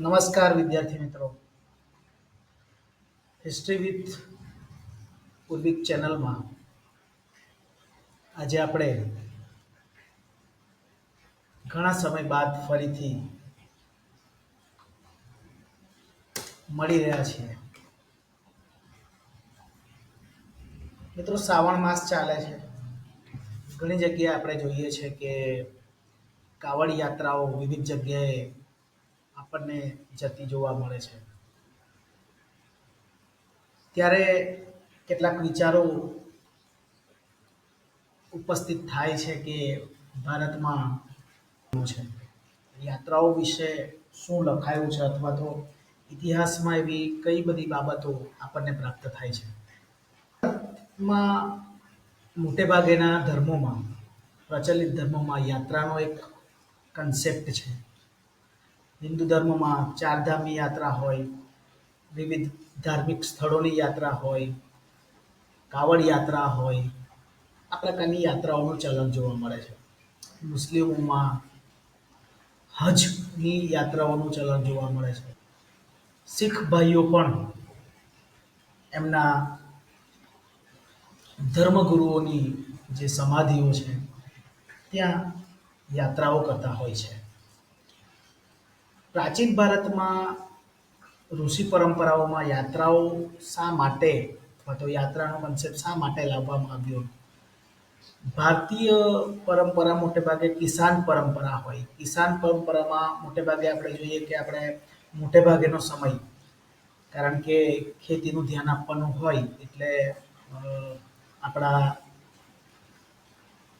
નમસ્કાર વિદ્યાર્થી મિત્રો. હિસ્ટ્રી વિથ પૂર્વિક ચેનલમાં આજે આપણે ઘણા સમય બાદ ફરીથી મળી રહ્યા છીએ. મિત્રો, શ્રાવણ માસ ચાલે છે. ઘણી જગ્યાએ આપણે જોઈએ છે કે કાવડ યાત્રાઓ વિવિધ જગ્યાએ આપણને જતી જોવા મળે છે. ત્યારે કેટલાક વિચારો ઉપસ્થિત થાય છે કે ભારતમાં છે? યાત્રાઓ વિશે શું લખાયું છે અથવા તો ઇતિહાસમાં એવી કઈ બધી બાબતો આપણને પ્રાપ્ત થાય છે? માં મોટે ભાગેના ધર્મોમાં, પ્રચલિત ધર્મોમાં યાત્રાનો એક કન્સેપ્ટ છે. હિન્દુ ધર્મમાં ચારધામની યાત્રા હોય, વિવિધ ધાર્મિક સ્થળોની યાત્રા હોય, કાવડ યાત્રા હોય, આ પ્રકારની યાત્રાઓનું ચલણ જોવા મળે છે. મુસ્લિમોમાં હજની યાત્રાઓનું ચલણ જોવા મળે છે. શીખ ભાઈઓ પણ એમના ધર્મગુરુઓની જે સમાધિઓ છે, ત્યાં યાત્રાઓ કરતા હોય છે. પ્રાચીન ભારતમાં ઋષિ પરંપરાઓમાં યાત્રાઓ શા માટે અથવા તો યાત્રાનો કન્સેપ્ટ શા માટે લાવવામાં આવ્યો? ભારતીય પરંપરા મોટે ભાગે કિસાન પરંપરા હોય. કિસાન પરંપરામાં મોટે ભાગે આપણે જોઈએ કે આપણે મોટે ભાગેનો સમય. કારણ કે ખેતીનું ધ્યાન આપવાનું હોય એટલે આપણા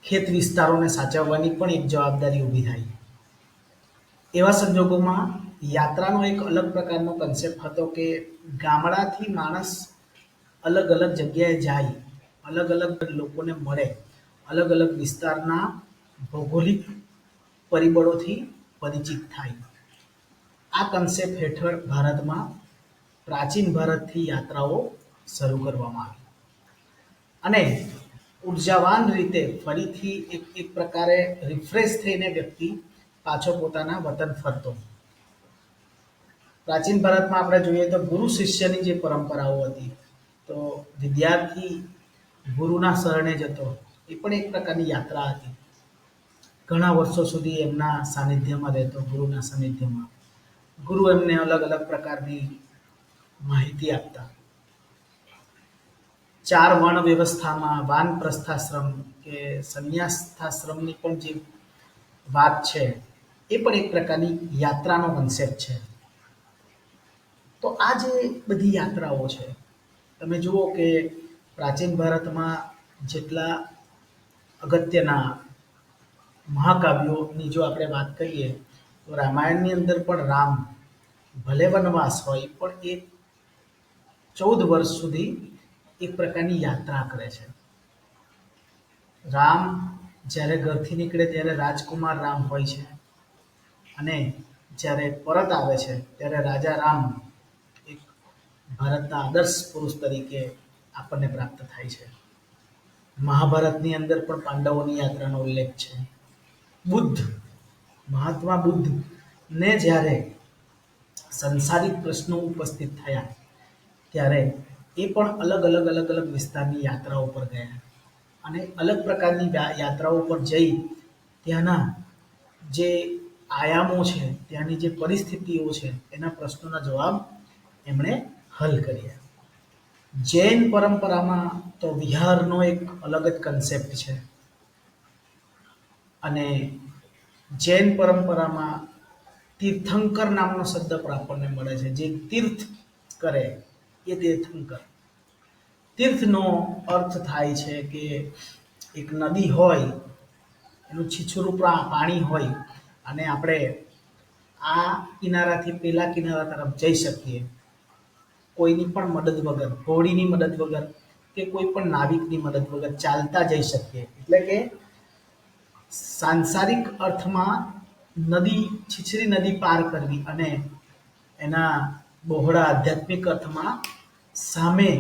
ખેત વિસ્તારોને સાચવવાની પણ એક જવાબદારી ઊભી થાય. એવા સંજોગોમાં યાત્રાનો એક અલગ પ્રકારનો કન્સેપ્ટ હતો કે ગામડાથી માણસ અલગ અલગ જગ્યાએ જાય, અલગ અલગ લોકોને મળે, અલગ અલગ વિસ્તારના ભૌગોલિક પરિબળોથી પરિચિત થાય. આ કન્સેપ્ટ હેઠળ ભારતમાં પ્રાચીન ભારતથી યાત્રાઓ શરૂ કરવામાં આવી. અને ઉર્જાવાન રીતે ફરીથી એક એક પ્રકારે રિફ્રેશ થઈને વ્યક્તિ પાછો પોતાના વતન ફરતો. પ્રાચીન ભારતમાં આપણે જોઈએ તો ગુરુ શિષ્યની જે પરંપરાઓ હતી, તો વિદ્યાર્થી ગુરુના શરણે જતો, એ પણ એક પ્રકારની યાત્રા હતી. ઘણા વર્ષો સુધી એમના સાનિધ્યમાં રહેતો, ગુરુના સાનિધ્યમાં. ગુરુ એમને અલગ અલગ પ્રકારની માહિતી આપતા. ચાર વર્ણ વ્યવસ્થામાં વાન પ્રસ્થાશ્રમ કે સંન્યાસ્થાશ્રમની પણ જે વાત છે એ પણ એક પ્રકારની યાત્રાનો કન્સેપ્ટ છે. તો આ જે બધી યાત્રાઓ છે, તમે જુઓ કે પ્રાચીન ભારતમાં જેટલા અગત્યના મહાકાવ્યોની જો આપણે વાત કરીએ, તો રામાયણની અંદર પણ રામ ભલે વનવાસ હોય, પણ એ ચૌદ વર્ષ સુધી એક પ્રકારની યાત્રા કરે છે. રામ જ્યારે ઘરથી નીકળે ત્યારે રાજકુમાર રામ હોય છે. અને જ્યારે પરત આવે છે, ત્યારે રાજા રામ એક ભારતના આદર્શ પુરુષ તરીકે આપણને પ્રાપ્ત થાય છે. મહાભારતની અંદર પણ પાંડવોની યાત્રાનો ઉલ્લેખ છે. બુદ્ધ, મહાત્મા બુદ્ધ ને જ્યારે સંસારિક પ્રશ્નો ઉપસ્થિત થયા, ત્યારે એ પણ અલગ અલગ અલગ અલગ વિસ્તારની યાત્રાઓ પર ગયા. અને અલગ પ્રકારની યાત્રાઓ પર જઈ ત્યાંના જે આયામો છે, ત્યાંની જે પરિસ્થિતિઓ છે, એના પ્રશ્નોના જવાબ એમણે હલ કર્યા. જૈન પરંપરામાં તો વિહારનો એક અલગ જ કન્સેપ્ટ છે. અને જૈન પરંપરામાં તીર્થંકર નામનો શબ્દ પણ આપણને મળે છે. જે તીર્થ કરે, એ તીર્થંકર. તીર્થનો અર્થ થાય છે કે એક નદી હોય, એનું છીછરું પાણી હોય અને આપણે આ કિનારાથી પેલા કિનારા તરફ જઈ શકીએ. કોઈની પણ મદદ વગર હોડીની મદદ વગર કે કોઈ પણ નાવિકની મદદ વગર ચાલતા જઈ શકીએ. એટલે કે સાંસારિક અર્થમાં નદી, છીછરી નદી પાર કરવી અને એના બહોળા આધ્યાત્મિક અર્થમાં સામે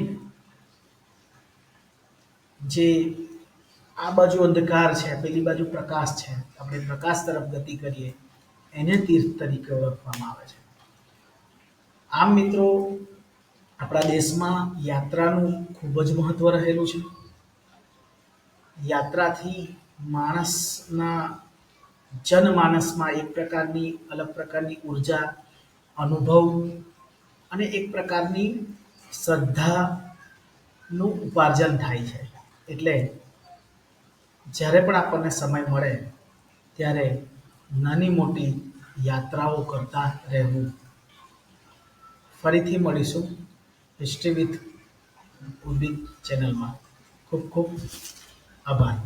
જે આ બાજુ અંધકાર છે, પેલી બાજુ પ્રકાશ છે. આપણે પ્રકાશ તરફ ગતિ કરીએ, એને તીર્થ તરીકે ઓળખવામાં આવે છે. આમ મિત્રો, આપણા દેશમાં યાત્રાનું ખૂબ જ મહત્વ રહેલું છે. યાત્રાથી માણસના જનમાનસમાં એક પ્રકારની, અલગ પ્રકારની ઊર્જા, અનુભવ અને એક પ્રકારની શ્રદ્ધાનું ઉપાર્જન થાય છે. એટલે જ્યારે પણ આપણને સમય મળે, ત્યારે નાની મોટી યાત્રાઓ કરતા રહેવું. ફરીથી મળીશું હિસ્ટ્રી વિથ ઉર્બિક ચેનલમાં ખૂબ ખૂબ આભાર.